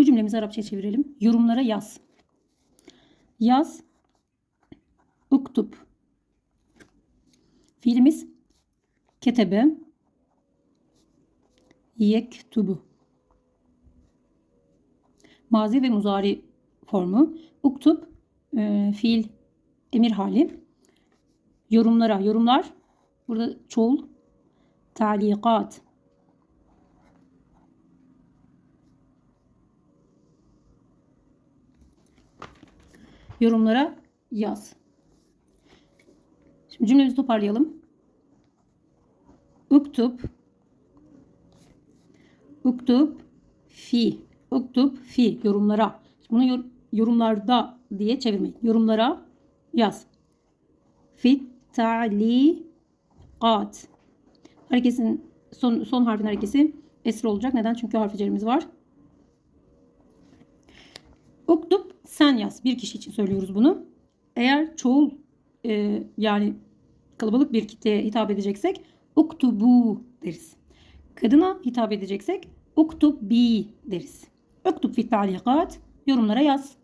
Bu cümlemizi Arapçaya çevirelim. Yorumlara yaz. Yaz. Uktub. Fiilimiz ketebe. Yektubu. Mazi ve muzari formu. Uktub e, fiil emir hali. Yorumlara yorumlar. Burada çoğul. Talikat. Yorumlara yaz. Şimdi cümlemizi toparlayalım. Uktub Uktub fi Uktub fi yorumlara. Bunu yor- yorumlarda diye çevirmeyin. Yorumlara yaz. Fit talikat. Hareketin son, son harfin harekesi esre olacak. Neden? Çünkü harf cerimiz var. Uktub sen yaz. Bir kişi için söylüyoruz bunu. Eğer çoğul e, yani kalabalık bir kitleye hitap edeceksek uktubu deriz. Kadına hitap edeceksek uktubi deriz. Uktub talikat yorumlara yaz.